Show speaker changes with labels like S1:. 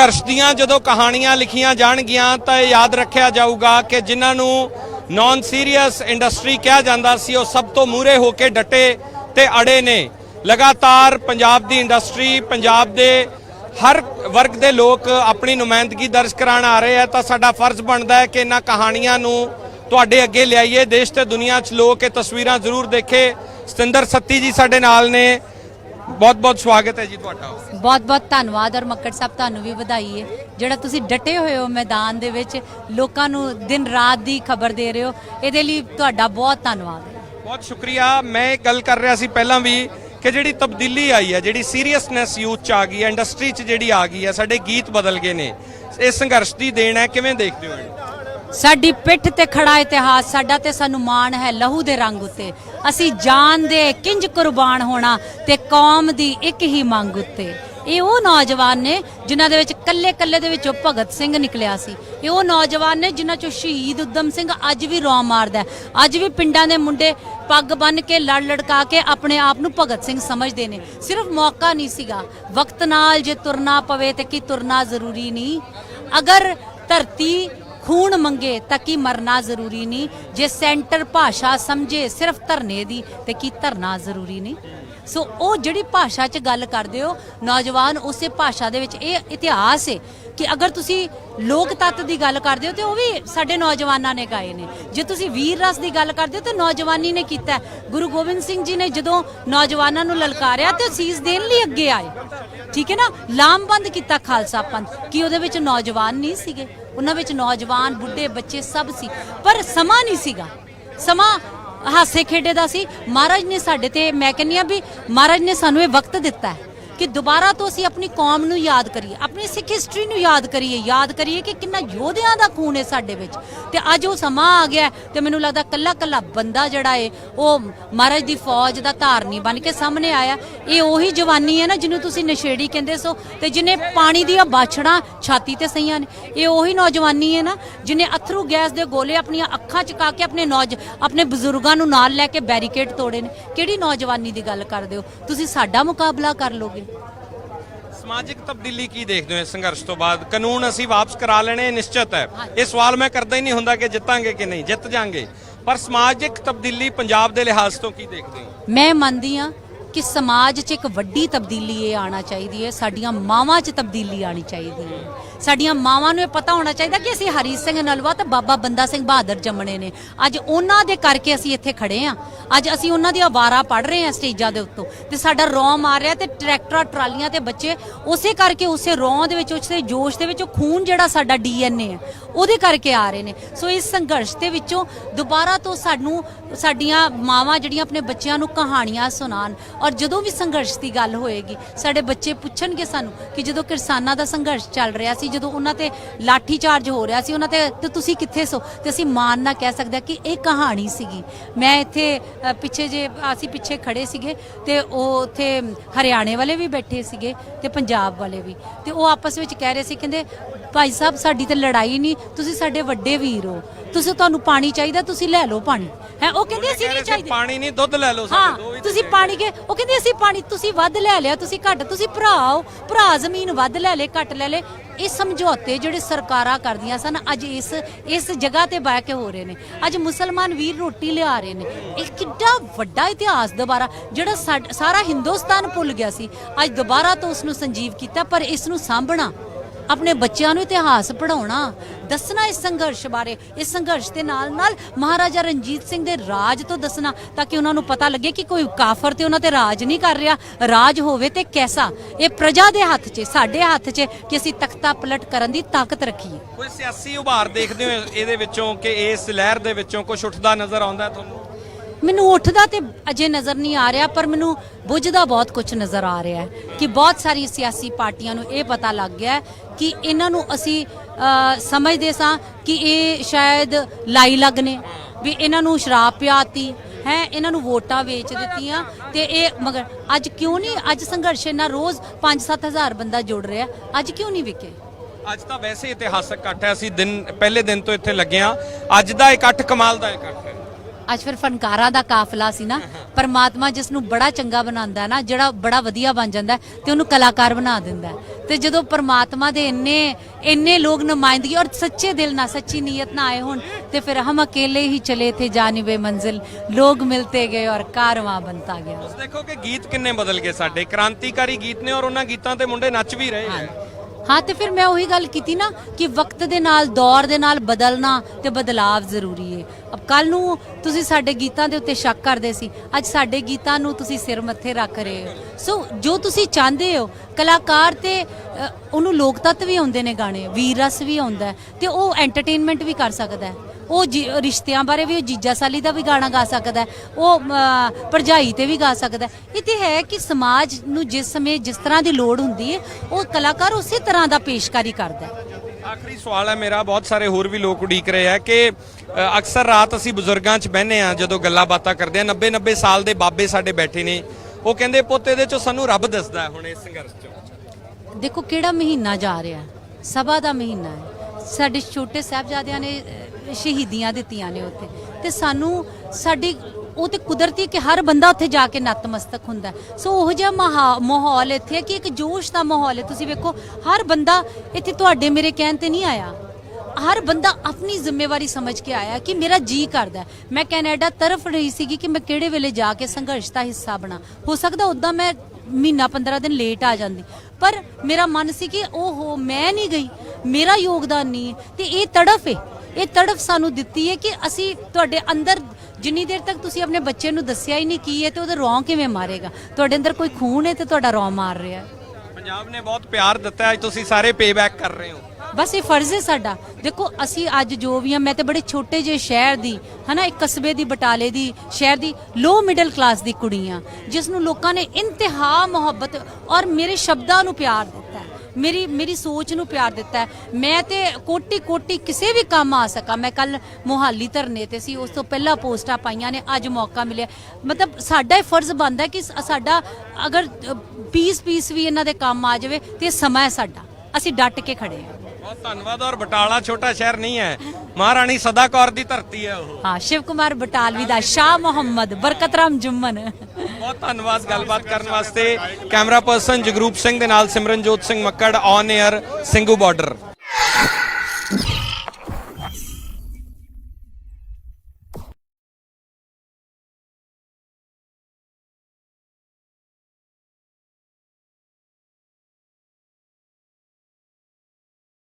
S1: ਸੰਘਰਸ਼ ਦੀਆਂ ਜਦੋਂ ਕਹਾਣੀਆਂ ਲਿਖੀਆਂ ਜਾਣਗੀਆਂ ਤਾਂ ਇਹ ਯਾਦ ਰੱਖਿਆ ਜਾਊਗਾ ਕਿ ਜਿਨ੍ਹਾਂ ਨੂੰ ਨਾਨ ਸੀਰੀਅਸ ਇੰਡਸਟਰੀ ਕਿਹਾ ਜਾਂਦਾ ਸੀ, ਉਹ ਸਭ ਤੋਂ ਮੂਰੇ ਹੋ ਕੇ ਡਟੇ ਤੇ ਅੜੇ ਨੇ। ਲਗਾਤਾਰ ਪੰਜਾਬ ਦੀ ਇੰਡਸਟਰੀ ਪੰਜਾਬ ਦੇ ਹਰ ਵਰਗ ਦੇ ਲੋਕ ਆਪਣੀ ਨੁਮਾਇੰਦਗੀ ਦਰਜ ਕਰਾਉਣ ਆ ਰਹੇ ਆ, ਤਾਂ ਸਾਡਾ ਫਰਜ਼ ਬਣਦਾ ਹੈ ਕਿ ਇਹਨਾਂ ਕਹਾਣੀਆਂ ਨੂੰ ਤੁਹਾਡੇ ਅੱਗੇ ਲਿਆਈਏ। ਦੇਸ਼ ਤੇ ਦੁਨੀਆ 'ਚ ਲੋਕ ਇਹ ਤਸਵੀਰਾਂ ਜ਼ਰੂਰ ਦੇਖੇ। ਸਤਿੰਦਰ ਸੱਤੀ ਜੀ ਸਾਡੇ ਨਾਲ ਨੇ। ਬਹੁਤ ਬਹੁਤ ਸਵਾਗਤ ਹੈ ਜੀ ਤੁਹਾਡਾ।
S2: ਬਹੁਤ ਬਹੁਤ ਧੰਨਵਾਦ ਔਰ ਮੱਕੜ ਸਾਹਿਬ ਤੁਹਾਨੂੰ ਵੀ ਵਧਾਈ ਹੈ ਜਿਹੜਾ ਤੁਸੀਂ ਡਟੇ ਹੋਏ ਹੋ ਮੈਦਾਨ ਦੇ ਵਿੱਚ ਲੋਕਾਂ ਨੂੰ ਦਿਨ ਰਾਤ ਦੀ ਖਬਰ ਦੇ ਰਹੇ ਹੋ ਇਹਦੇ ਲਈ ਤੁਹਾਡਾ ਬਹੁਤ ਧੰਨਵਾਦ
S1: ਬਹੁਤ ਸ਼ੁਕਰੀਆ। ਮੈਂ ਇੱਕ ਗੱਲ ਕਰ ਰਿਹਾ ਸੀ ਪਹਿਲਾਂ ਵੀ ਕਿ ਜਿਹੜੀ ਤਬਦੀਲੀ ਆਈ ਹੈ ਜਿਹੜੀ ਸੀਰੀਅਸਨੈਸ ਯੂਥ ਚ ਆ ਗਈ ਹੈ ਇੰਡਸਟਰੀ ਚ ਜਿਹੜੀ ਆ ਗਈ ਹੈ ਸਾਡੇ ਗੀਤ ਬਦਲ ਗਏ ਨੇ। ਇਹ ਸੰਘਰਸ਼ ਦੀ ਦੇਣ ਹੈ ਕਿਵੇਂ ਦੇਖਦੇ ਹੋ
S2: ਸਾਡੀ ਪਿੱਠ ਤੇ ਖੜਾ ਇਤਿਹਾਸ ਸਾਡਾ ਤੇ ਸਾਨੂੰ ਮਾਣ ਹੈ ਲਹੂ ਦੇ ਰੰਗ ਉੱਤੇ। ਅਸੀਂ ਜਾਨ ਦੇ ਕਿੰਜ ਕੁਰਬਾਨ ਹੋਣਾ ਤੇ ਕੌਮ ਦੀ ਇੱਕ ਹੀ ਮੰਗ ਉੱਤੇ। ਇਹ ਉਹ ਨੌਜਵਾਨ ਨੇ ਜਿਨ੍ਹਾਂ ਦੇ ਵਿੱਚ ਕੱਲੇ ਕੱਲੇ ਦੇ ਵਿੱਚੋਂ ਭਗਤ ਸਿੰਘ ਨਿਕਲਿਆ ਸੀ। ਇਹ ਉਹ ਨੌਜਵਾਨ ਨੇ ਜਿਨ੍ਹਾਂ ਚੋਂ ਸ਼ਹੀਦ ਉਦਮ ਸਿੰਘ ਅੱਜ ਵੀ ਰੌ ਮਾਰਦਾ ਅੱਜ ਵੀ ਪਿੰਡਾਂ ਦੇ ਮੁੰਡੇ ਪੱਗ ਬੰਨ ਕੇ, ਲੜ ਲੜਕਾ ਕੇ ਆਪਣੇ ਆਪ ਨੂੰ ਭਗਤ ਸਿੰਘ ਸਮਝਦੇ ਨੇ। ਸਿਰਫ ਮੌਕਾ ਨਹੀਂ ਸੀਗਾ। ਵਕਤ ਨਾਲ ਜੇ ਤੁਰਨਾ ਪਵੇ ਤੇ ਕੀ ਤੁਰਨਾ ਜ਼ਰੂਰੀ ਨਹੀਂ। ਅਗਰ ਧਰਤੀ ਖੂਨ ਮੰਗੇ ਤਾਂ ਕੀ ਮਰਨਾ ਜ਼ਰੂਰੀ ਨਹੀਂ? ਜੇ ਸੈਂਟਰ ਭਾਸ਼ਾ ਸਮਝੇ ਸਿਰਫ ਧਰਨੇ ਦੀ, ਤੇ ਕੀ ਧਰਨਾ ਜ਼ਰੂਰੀ ਨਹੀਂ? ਸੋ ਉਹ ਜਿਹੜੀ ਭਾਸ਼ਾ 'ਚ ਗੱਲ ਕਰਦੇ ਹੋ, ਨੌਜਵਾਨ ਉਸੇ ਭਾਸ਼ਾ ਦੇ ਵਿੱਚ ਇਹ ਇਤਿਹਾਸ ਹੈ ਕਿ ਅਗਰ ਤੁਸੀਂ ਲੋਕ ਤੱਤ ਦੀ ਗੱਲ ਕਰਦੇ ਹੋ ਤੇ ਉਹ ਵੀ ਸਾਡੇ ਨੌਜਵਾਨਾਂ ਨੇ ਗਾਏ ਨੇ। ਜੇ ਤੁਸੀਂ ਵੀਰ ਰਸ ਦੀ ਗੱਲ ਕਰਦੇ ਹੋ ਤੇ ਨੌਜਵਾਨੀ ਨੇ ਕੀਤਾ ਗੁਰੂ ਗੋਬਿੰਦ ਸਿੰਘ ਜੀ ਨੇ ਜਦੋਂ ਨੌਜਵਾਨਾਂ ਨੂੰ ਲਲਕਾਰਿਆ ਤੇ ਉਹ ਸੀਸ ਦੇਣ ਲਈ ਅੱਗੇ ਆਏ। ਠੀਕ ਹੈ ਨਾ? ਲਾਮਬੰਦ ਕੀਤਾ ਖਾਲਸਾ ਪੰਥ। ਕਿ ਉਹਦੇ ਵਿੱਚ ਨੌਜਵਾਨ ਨਹੀਂ ਸੀਗੇ? ਉਹਨਾਂ ਵਿੱਚ ਨੌਜਵਾਨ, ਬੁੱਢੇ ਬੱਚੇ ਸਭ ਸੀ। ਪਰ ਸਮਾਂ ਨਹੀਂ ਸੀਗਾ। ਸਮਾਂ ਹਾਸੇ ਖੇਡੇ ਦਾ ਸੀ। ਮਹਾਰਾਜ ਨੇ ਸਾਡੇ ਤੇ, ਮੈਂ ਕਹਿੰਨੀ ਆ ਵੀ ਮਹਾਰਾਜ ਨੇ ਸਾਨੂੰ ਇਹ ਵਕਤ ਦਿੱਤਾ ਹੈ। ਕਿ ਦੁਬਾਰਾ ਤੋਂ ਅਸੀਂ ਆਪਣੀ ਕੌਮ ਨੂੰ ਯਾਦ ਕਰੀਏ, ਆਪਣੀ ਸਿੱਖ ਹਿਸਟਰੀ ਨੂੰ ਯਾਦ ਕਰੀਏ ਯਾਦ ਕਰੀਏ ਕਿ ਕਿੰਨਾ ਯੋਧਿਆਂ ਦਾ ਖੂਨ ਹੈ ਸਾਡੇ ਵਿੱਚ। ਤੇ ਅੱਜ ਉਹ ਸਮਾਂ ਆ ਗਿਆ ਹੈ ਤੇ ਮੈਨੂੰ ਲੱਗਦਾ ਕੱਲਾ ਕੱਲਾ ਬੰਦਾ ਜਿਹੜਾ ਏ, ਉਹ ਮਹਾਰਾਜ ਦੀ ਫੌਜ ਦਾ ਧਾਰਨੀ ਬਣ ਕੇ ਸਾਹਮਣੇ ਆਇਆ। ਇਹ ਉਹੀ ਜਵਾਨੀ ਹੈ ਨਾ ਜਿਹਨੂੰ ਤੁਸੀਂ ਨਸ਼ੇੜੀ ਕਹਿੰਦੇ ਸੋ ਤੇ ਜਿਹਨੇ ਪਾਣੀ ਦੀਆਂ ਬਾਛੜਾਂ ਛਾਤੀ ਤੇ ਸਈਆਂ ਨੇ। ਇਹ ਉਹੀ ਨੌਜਵਾਨੀ ਹੈ ਨਾ ਜਿਹਨੇ ਅਥਰੂ ਗੈਸ ਦੇ ਗੋਲੇ ਆਪਣੀਆਂ ਅੱਖਾਂ ਚਕਾ ਕੇ ਆਪਣੇ ਨੌਜ, ਆਪਣੇ ਬਜ਼ੁਰਗਾਂ ਨੂੰ ਨਾਲ ਲੈ ਕੇ ਬੈਰੀਕੇਡ ਤੋੜੇ ਨੇ। ਕਿਹੜੀ ਨੌਜਵਾਨੀ ਦੀ ਗੱਲ ਕਰਦੇ ਹੋ? ਤੁਸੀਂ ਸਾਡਾ ਮੁਕਾਬਲਾ ਕਰ ਲੋਗੇ।
S1: ਸਮਾਜਿਕ ਤਬਦੀਲੀ ਕੀ ਦੇਖਦੇ ਹੋ ਇਸ ਸੰਘਰਸ਼ ਤੋਂ ਬਾਅਦ? ਕਾਨੂੰਨ ਅਸੀਂ ਵਾਪਸ ਕਰਾ ਲੈਣੇ, ਇਹ ਨਿਸ਼ਚਿਤ ਹੈ। ਇਹ ਸਵਾਲ ਮੈਂ ਕਰਦਾ ਹੀ ਨਹੀਂ ਹੁੰਦਾ ਕਿ ਜਿੱਤਾਂਗੇ ਕਿ ਨਹੀਂ, ਜਿੱਤ ਜਾਾਂਗੇ। ਪਰ ਸਮਾਜਿਕ ਤਬਦੀਲੀ ਪੰਜਾਬ ਦੇ ਲਿਹਾਜ਼ ਤੋਂ ਕੀ ਦੇਖਦੇ ਹੋ?
S2: ਮੈਂ ਮੰਨਦੀ ਆ ਕਿ ਸਮਾਜ 'ਚ ਇੱਕ ਵੱਡੀ ਤਬਦੀਲੀ ਇਹ ਆਣਾ ਚਾਹੀਦੀ ਹੈ, ਸਾਡੀਆਂ ਮਾਵਾਂ 'ਚ ਤਬਦੀਲੀ ਆਣੀ ਚਾਹੀਦੀ ਹੈ। ਸਾਡੀਆਂ ਮਾਵਾਂ ਨੂੰ ਇਹ ਪਤਾ ਹੋਣਾ ਚਾਹੀਦਾ ਕਿ ਅਸੀਂ ਹਰੀ ਸਿੰਘ ਨਲਵਾ ਤੇ ਬਾਬਾ ਬੰਦਾ ਸਿੰਘ ਬਹਾਦਰ ਜੰਮਣੇ ਨੇ। ਅੱਜ ਉਹਨਾਂ ਦੇ ਕਰਕੇ ਅਸੀਂ ਇੱਥੇ ਖੜੇ ਆ। ਅੱਜ ਅਸੀਂ ਉਹਨਾਂ ਦੀਆਂ ਵਾਰਾਂ ਪੜ ਰਹੇ ਆ ਸਟੇਜਾਂ ਦੇ ਉੱਤੋਂ। ਤੇ ਸਾਡਾ ਰੌਂ ਮਾਰ ਰਿਹਾ ਤੇ ਟਰੈਕਟਰਾਂ, ਟਰਾਲੀਆਂ ਤੇ ਬੱਚੇ ਉਸੇ ਕਰਕੇ ਉਸੇ ਰੌਂ ਦੇ ਵਿੱਚ, ਉਸੇ ਜੋਸ਼ ਦੇ ਵਿੱਚ ਖੂਨ ਜਿਹੜਾ ਸਾਡਾ ਡੀਐਨਏ ਹੈ, ਉਹਦੇ ਕਰਕੇ ਆ ਰਹੇ ਨੇ। ਸੋ ਇਸ ਸੰਘਰਸ਼ ਦੇ ਵਿੱਚੋਂ ਦੁਬਾਰਾ ਤੋਂ ਸਾਨੂੰ, ਸਾਡੀਆਂ ਮਾਵਾਂ ਜਿਹੜੀਆਂ ਆਪਣੇ ਬੱਚਿਆਂ ਨੂੰ ਕਹਾਣੀਆਂ ਸੁਣਾਉਣ ਔਰ ਜਦੋਂ ਵੀ ਸੰਘਰਸ਼ ਦੀ ਗੱਲ ਹੋਏਗੀ, ਸਾਡੇ ਬੱਚੇ ਪੁੱਛਣਗੇ ਸਾਨੂੰ ਕਿ ਜਦੋਂ ਕਿਸਾਨਾਂ ਦਾ ਸੰਘਰਸ਼ ਚੱਲ ਰਿਹਾ ਸੀ ਜਦੋਂ ਉਹਨਾਂ ਤੇ ਲਾਠੀ ਚਾਰਜ ਹੋ ਰਿਹਾ ਸੀ, ਉਹਨਾਂ ਤੇ ਤੇ ਤੁਸੀਂ ਕਿੱਥੇ ਸੋ? ਤੇ ਅਸੀਂ ਮਾਣ ਨਾਲ ਕਹਿ ਸਕਦੇ ਹਾਂ ਕਿ ਇਹ ਕਹਾਣੀ ਸੀਗੀ। ਮੈਂ ਇੱਥੇ ਪਿੱਛੇ ਜੇ ਅਸੀਂ ਪਿੱਛੇ ਖੜੇ ਸੀਗੇ ਤੇ ਉਹ ਉੱਥੇ ਹਰਿਆਣੇ ਵਾਲੇ ਵੀ ਬੈਠੇ ਸੀਗੇ ਤੇ ਪੰਜਾਬ ਵਾਲੇ ਵੀ। ਤੇ ਉਹ ਆਪਸ ਵਿੱਚ ਕਹਿ ਰਹੇ ਸੀ, ਕਹਿੰਦੇ ਭਾਈ ਸਾਹਿਬ ਸਾਡੀ ਤੇ ਲੜਾਈ ਨਹੀਂ। ਤੁਸੀਂ ਸਾਡੇ ਵੱਡੇ ਵੀਰ ਹੋ। ਤੁਸੀਂ ਤੁਹਾਨੂੰ ਪਾਣੀ ਚਾਹੀਦਾ ਤੁਸੀਂ ਲੈ ਲਓ ਪਾਣੀ। ਹੈ ਉਹ ਕਹਿੰਦੇ ਅਸੀਂ ਨਹੀਂ ਚਾਹੀਦੇ।
S1: ਪਾਣੀ ਨਹੀਂ ਦੁੱਧ ਲੈ ਲਓ ਸਾਡੇ ਦੋ
S2: ਹਾਂ
S1: ਹੀ
S2: ਤੁਸੀਂ। ਪਾਣੀ ਕੇ ਉਹ ਕਹਿੰਦੇ ਅਸੀਂ ਪਾਣੀ ਤੁਸੀਂ ਵੱਧ ਲੈ ਲਿਆ ਤੁਸੀਂ ਘੱਟ ਤੁਸੀਂ ਭਰਾ ਹੋ। ਭਰਾ ਜ਼ਮੀਨ ਵੱਧ ਲੈ ਲੇ ਘੱਟ ਲੈ ਲੇ ਇਹ ਸਮਝੌਤੇ ਜਿਹੜੇ ਸਰਕਾਰਾਂ ਕਰਦੀਆਂ ਸਨ ਅੱਜ ਇਸ ਇਸ ਜਗ੍ਹਾ ਤੇ ਬਹਿ ਕੇ ਹੋ ਰਹੇ ਨੇ। ਅੱਜ ਮੁਸਲਮਾਨ ਵੀਰ ਰੋਟੀ ਲਿਆ ਰਹੇ ਨੇ। ਇਹ ਕਿੱਡਾ ਵੱਡਾ ਇਤਿਹਾਸ ਦੁਬਾਰਾ ਜਿਹੜਾ ਸਾਡ- ਸਾਰਾ ਹਿੰਦੁਸਤਾਨ ਭੁੱਲ ਗਿਆ ਸੀ। ਅੱਜ ਦੁਬਾਰਾ ਤੋਂ ਉਸ ਨੂੰ ਸੰਜੀਵ ਕੀਤਾ ਪਰ ਇਸ ਨੂੰ ਸਾਂਭਣਾ ਆਪਣੇ ਬੱਚਿਆਂ ਨੂੰ ਇਤਿਹਾਸ ਪੜਾਉਣਾ ਦੱਸਣਾ ਇਸ ਸੰਘਰਸ਼ ਬਾਰੇ, ਇਸ ਸੰਘਰਸ਼ ਦੇ ਨਾਲ ਨਾਲ ਮਹਾਰਾਜਾ ਰਣਜੀਤ ਸਿੰਘ ਦੇ ਰਾਜ ਤੋਂ ਦੱਸਣਾ, ਤਾਂ ਕਿ ਉਹਨਾਂ ਨੂੰ ਪਤਾ ਲੱਗੇ ਕਿ ਕੋਈ ਕਾਫਰ ਤੇ ਉਹਨਾਂ ਤੇ ਰਾਜ ਨਹੀਂ ਕਰ ਰਿਹਾ, ਰਾਜ ਹੋਵੇ ਤੇ ਕੈਸਾ। ਇਹ ਪ੍ਰਜਾ ਦੇ ਹੱਥ 'ਚ, ਸਾਡੇ ਹੱਥ 'ਚ ਕਿ ਅਸੀਂ ਤਖਤਾ ਪਲਟ ਕਰਨ ਦੀ ਤਾਕਤ ਰੱਖੀਏ।
S1: ਕੋਈ ਸਿਆਸੀ ਉਭਾਰ ਦੇਖਦੇ ਹੋ ਇਹਦੇ ਵਿੱਚੋਂ ਕਿ ਇਸ ਲਹਿਰ ਦੇ ਵਿੱਚੋਂ ਕੁਝ ਉੱਠਦਾ ਨਜ਼ਰ ਆਉਂਦਾ ਤੁਹਾਨੂੰ?
S2: ਮੈਨੂੰ ਉੱਠਦਾ ਤੇ ਅਜੇ ਨਜ਼ਰ ਨਹੀਂ ਆ ਰਿਹਾ ਪਰ ਮੈਨੂੰ ਬੁੱਝਦਾ ਬਹੁਤ ਕੁਝ ਨਜ਼ਰ ਆ ਰਿਹਾ ਹੈ ਕਿ ਬਹੁਤ ਸਾਰੀ ਸਿਆਸੀ ਪਾਰਟੀਆਂ ਨੂੰ ਇਹ ਪਤਾ ਲੱਗ ਗਿਆ ਹੈ ਕਿ ਇਹਨਾਂ ਨੂੰ ਅਸੀਂ ਅ, ਸਮਝਦੇ ਸਾਂ ਕਿ ਇਹ ਸ਼ਾਇਦ ਲਾਈ ਲੱਗ ਨੇ ਵੀ ਇਹਨਾਂ ਨੂੰ ਸ਼ਰਾਬ ਪਿਆਤੀ ਹੈ ਇਹਨਾਂ ਨੂੰ ਵੋਟਾਂ ਵੇਚ ਦਿੱਤੀਆਂ ਤੇ ਇਹ ਮਗਰ ਅੱਜ ਕਿਉਂ ਨਹੀਂ ਅੱਜ ਸੰਘਰਸ਼ ਇਹਨਾਂ ਰੋਜ਼ 5-7000 ਬੰਦਾ ਜੁੜ ਰਿਹਾ ਅੱਜ ਕਿਉਂ ਨਹੀਂ ਵਿਕੇ
S1: ਅੱਜ ਤਾਂ ਵੈਸੇ ਇਤਿਹਾਸਕ ਇਕੱਠ ਹੈ ਅਸੀਂ ਦਿਨ ਪਹਿਲੇ ਦਿਨ ਤੋਂ ਇੱਥੇ ਲੱਗੇ ਹਾਂ ਅੱਜ ਦਾ ਇਕੱਠ ਕਮਾਲ ਦਾ ਇਕੱਠ ਹੈ।
S2: ਅੱਜ ਫਿਰ ਫਨਕਾਰਾਂ ਦਾ ਕਾਫਲਾ ਸੀ ਨਾ ਪਰਮਾਤਮਾ ਜਿਸ ਨੂੰ ਬੜਾ ਚੰਗਾ ਬਣਾਉਂਦਾ ਨਾ ਜਿਹੜਾ ਬੜਾ ਵਧੀਆ ਬਣ ਜਾਂਦਾ ਤੇ ਉਹਨੂੰ ਕਲਾਕਾਰ ਬਣਾ ਦਿੰਦਾ। ਤੇ ਜਦੋਂ ਪਰਮਾਤਮਾ ਦੇ ਇੰਨੇ ਇੰਨੇ ਲੋਕ ਨੁਮਾਇੰਦਗੀ ਔਰ ਸੱਚੇ ਦਿਲ ਨਾਲ ਸੱਚੀ ਨੀਅਤ ਨਾਲ ਆਏ ਹੋਣ ਤੇ ਫਿਰ ਹਮ ਅਕੇਲੇ ਹੀ ਚਲੇ ਥੇ ਜਾਨਿਬੇ ਮੰਜ਼ਿਲ ਲੋਗ ਮਿਲਤੇ ਗਏ ਔਰ ਕਾਰਵਾਂ ਬਣਤਾ ਗਿਆ।
S1: ਦੇਖੋ ਕਿ ਗੀਤ ਕਿੰਨੇ ਬਦਲ ਗਏ ਸਾਡੇ। ਕ੍ਰਾਂਤੀਕਾਰੀ ਗੀਤ ਨੇ ਔਰ ਉਹਨਾਂ ਗੀਤਾਂ ਤੇ ਮੁੰਡੇ ਨੱਚ ਵੀ ਰਹੇ ਹੈ।
S2: ਹਾਂ, ਤੇ ਫਿਰ ਮੈਂ ਉਹੀ ਗੱਲ ਕੀਤੀ ਨਾ ਕਿ ਵਕਤ ਦੇ ਨਾਲ, ਦੌਰ ਦੇ ਨਾਲ ਬਦਲਣਾ ਤੇ ਬਦਲਾਵ ਜ਼ਰੂਰੀ ਹੈ ਅਬ ਕੱਲ ਨੂੰ ਤੁਸੀਂ ਸਾਡੇ ਗੀਤਾਂ ਦੇ ਉੱਤੇ ਸ਼ੱਕ ਕਰਦੇ ਸੀ, ਅੱਜ ਸਾਡੇ ਗੀਤਾਂ ਨੂੰ ਤੁਸੀਂ ਸਿਰ ਮੱਥੇ ਰੱਖ ਰਹੇ ਹੋ। ਸੋ ਜੋ ਤੁਸੀਂ ਚਾਹੁੰਦੇ ਹੋ, ਕਲਾਕਾਰ ਤੇ ਉਹਨੂੰ ਲੋਕ ਤੱਤ ਵੀ ਆਉਂਦੇ ਨੇ ਗਾਣੇ ਵੀਰ ਰਸ ਵੀ ਆਉਂਦਾ ਹੈ ਤੇ ਉਹ ਐਂਟਰਟੇਨਮੈਂਟ ਵੀ ਕਰ ਸਕਦਾ ਹੈ। ਉਹ ਜੀ- ਰਿਸ਼ਤਿਆਂ ਬਾਰੇ ਵੀ ਉਹ ਜੀਜਾ ਸਾਲੀ ਦਾ ਵੀ ਗਾਣਾ ਗਾ ਸਕਦਾ ਹੈ ਉਹ ਅ, ਭਰਜਾਈ ਤੇ ਵੀ ਗਾ ਸਕਦਾ ਹੈ। ਇਹ ਤੇ ਹੈ ਕਿ ਸਮਾਜ ਨੂੰ ਜਿਸ ਸਮੇਂ ਜਿਸ ਤਰ੍ਹਾਂ ਦੀ ਲੋੜ ਹੁੰਦੀ ਹੈ ਉਹ ਕਲਾਕਾਰ ਉਸੇ ਤਰ੍ਹਾਂ ਦਾ ਪੇਸ਼ਕਾਰੀ ਕਰਦਾ ਹੈ।
S1: ਆਖਰੀ ਸਵਾਲ ਹੈ ਮੇਰਾ ਬਹੁਤ ਸਾਰੇ ਹੋਰ ਵੀ ਲੋਕ ਉਡੀਕ ਰਹੇ ਆ ਕਿ ਅ, ਅਕਸਰ ਰਾਤ ਅਸੀਂ ਬਜ਼ੁਰਗਾਂ 'ਚ ਬਹਿੰਦੇ ਆ ਜਦੋਂ ਗੱਲਾਂ ਬਾਤਾਂ ਕਰਦੇ ਆ 90 90 ਸਾਲ ਦੇ ਬਾਬੇ ਸਾਡੇ ਬੈਠੇ ਨੇ ਉਹ ਕਹਿੰਦੇ ਪੁੱਤ ਇਹਦੇ 'ਚੋਂ ਸਾਨੂੰ ਰੱਬ ਦੱਸਦਾ ਹੈ ਹੁਣ ਇਸ ਸੰਘਰਸ਼ 'ਚੋਂ।
S2: ਦੇਖੋ ਕਿਹੜਾ ਮਹੀਨਾ ਜਾ ਰਿਹਾ ਹੈ। ਸਭਾ ਦਾ ਮਹੀਨਾ ਹੈ। ਸਾਡੇ ਛੋਟੇ ਸਾਹਿਬਜ਼ਾਦਿਆਂ ਨੇ ਅਹ, ਸ਼ਹੀਦੀਆਂ ਦਿੱਤੀਆਂ ਨੇ ਉੱਥੇ। ਤੇ ਸਾਨੂੰ ਸਾਡੀ, ਉਹ ਤੇ ਕੁਦਰਤੀ ਕਿ ਹਰ ਬੰਦਾ ਉੱਥੇ ਜਾ ਕੇ ਨਤਮਸਤਕ ਹੁੰਦਾ ਸੋ ਉਹ ਜਿਹਾ ਮਹਾ- ਮਾਹੌਲ ਇੱਥੇ ਹੈ ਕਿ ਇੱਕ ਜੋਸ਼ ਦਾ ਮਾਹੌਲ ਹੈ। ਤੁਸੀਂ ਵੇਖੋ, ਹਰ ਬੰਦਾ ਇੱਥੇ ਤੁਹਾਡੇ ਮੇਰੇ ਕਹਿਣ ਤੇ ਨਹੀਂ ਆਇਆ। ਹਰ ਬੰਦਾ ਆਪਣੀ ਜ਼ਿੰਮੇਵਾਰੀ ਸਮਝ ਕੇ ਆਇਆ ਕਿ ਮੇਰਾ ਜੀ ਕਰਦਾ ਮੈਂ ਕੈਨੇਡਾ ਤਰਫ ਰਹੀ ਸੀਗੀ ਕਿ ਮੈਂ ਕਿਹੜੇ ਵੇਲੇ ਜਾ ਕੇ ਸੰਘਰਸ਼ ਦਾ ਹਿੱਸਾ ਬਣਾ। ਹੋ ਸਕਦਾ ਉਦਾਂ ਮੈਂ ਮਹੀਨਾ 15 ਦਿਨ ਲੇਟ ਆ ਜਾਂਦੀ। ਪਰ ਮੇਰਾ ਮਨ ਸੀ ਕਿ ਓਹੋ, ਮੈਂ ਨਹੀਂ ਗਈ। ਮੇਰਾ ਯੋਗਦਾਨ ਨਹੀਂ ਤੇ ਇਹ ਤੜਫ ਹੈ। ਇਹ ਤੜਫ ਸਾਨੂੰ ਦਿੱਤੀ ਹੈ ਕਿ ਅਸੀਂ ਤੁਹਾਡੇ ਅੰਦਰ ਜਿੰਨੀ ਦੇਰ ਤੱਕ ਤੁਸੀਂ ਆਪਣੇ ਬੱਚੇ ਨੂੰ ਦੱਸਿਆ ਹੀ ਨਹੀਂ ਕੀ ਹੈ ਤੇ ਉਹਦਾ ਰੌਂ ਕਿਵੇਂ ਮਾਰੇਗਾ? ਤੁਹਾਡੇ ਅੰਦਰ ਕੋਈ ਖੂਨ ਹੈ ਤੇ ਤੁਹਾਡਾ ਰੌਂ ਮਾਰ ਰਿਹਾ ਹੈ।
S1: ਪੰਜਾਬ ਨੇ ਬਹੁਤ ਪਿਆਰ ਦਿੱਤਾ ਹੈ, ਅੱਜ ਤੁਸੀਂ ਸਾਰੇ ਪੇਬੈਕ ਕਰ ਰਹੇ ਹੋ।
S2: ਬਸ ਇਹ ਫਰਜ਼ ਹੈ ਸਾਡਾ। ਦੇਖੋ ਅਸੀਂ ਅੱਜ ਜੋ ਵੀ ਆ ਮੈਂ ਤੇ ਬੜੇ ਛੋਟੇ ਜਿਹੇ ਸ਼ਹਿਰ ਦੀ ਹਨਾ ਇੱਕ ਕਸਬੇ ਦੀ ਬਟਾਲੇ ਦੀ ਸ਼ਹਿਰ ਦੀ ਲੋ ਮਿਡਲ ਕਲਾਸ ਦੀ ਕੁੜੀ ਆ ਜਿਸ ਨੂੰ ਲੋਕਾਂ ਨੇ ਇੰਤਹਾ ਮੁਹੱਬਤ ਔਰ ਮੇਰੇ ਸ਼ਬਦਾਂ ਨੂੰ ਪਿਆਰ ਦਿੱਤਾ। ਮੇਰੀ ਮੇਰੀ ਸੋਚ ਨੂੰ ਪਿਆਰ ਦਿੱਤਾ ਮੈਂ ਤੇ ਕੋਟੀ ਕੋਟੀ ਕਿਸੇ ਵੀ ਕੰਮ ਆ ਸਕਾਂ। ਮੈਂ ਕੱਲ ਮੋਹਾਲੀ ਧਰਨੇ ਤੇ ਸੀ। ਉਸ ਤੋਂ ਪਹਿਲਾਂ ਪੋਸਟਾਂ ਪਾਈਆਂ ਨੇ। ਅੱਜ ਮੌਕਾ ਮਿਲਿਆ। ਮਤਲਬ ਸਾਡਾ ਇਹ ਫਰਜ਼ ਬਣਦਾ ਕਿ ਸਾਡਾ ਅਗਰ ਪੀਸ ਪੀਸ ਵੀ ਇਹਨਾਂ ਦੇ ਕੰਮ ਆ ਜਾਵੇ ਤੇ ਸਮਾਂ ਹੈ ਸਾਡਾ। ਅਸੀਂ ਡਟ ਕੇ ਖੜੇ ਹਾਂ।
S1: ਬਹੁਤ ਧੰਨਵਾਦ। ਔਰ ਬਟਾਲਾ ਛੋਟਾ ਸ਼ਹਿਰ ਨਹੀਂ ਹੈ। ਮਹਾਰਾਣੀ ਸਦਾ ਕੌਰ ਦੀ ਧਰਤੀ ਹੈ ਉਹ।
S2: ਹਾਂ ਸ਼ਿਵ ਕੁਮਾਰ ਬਟਾਲਵੀ ਦਾ ਸ਼ਾਹ ਮੁਹੰਮਦ ਬਰਕਤਰਾਮ ਜੁੰਮਨ।
S1: ਬਹੁਤ ਧੰਨਵਾਦ ਗੱਲਬਾਤ ਕਰਨ ਵਾਸਤੇ। ਕੈਮਰਾ ਪਰਸਨ ਜਗਰੂਪ ਸਿੰਘ ਦੇ ਨਾਲ Simranjot Singh Makkar on air Singhu border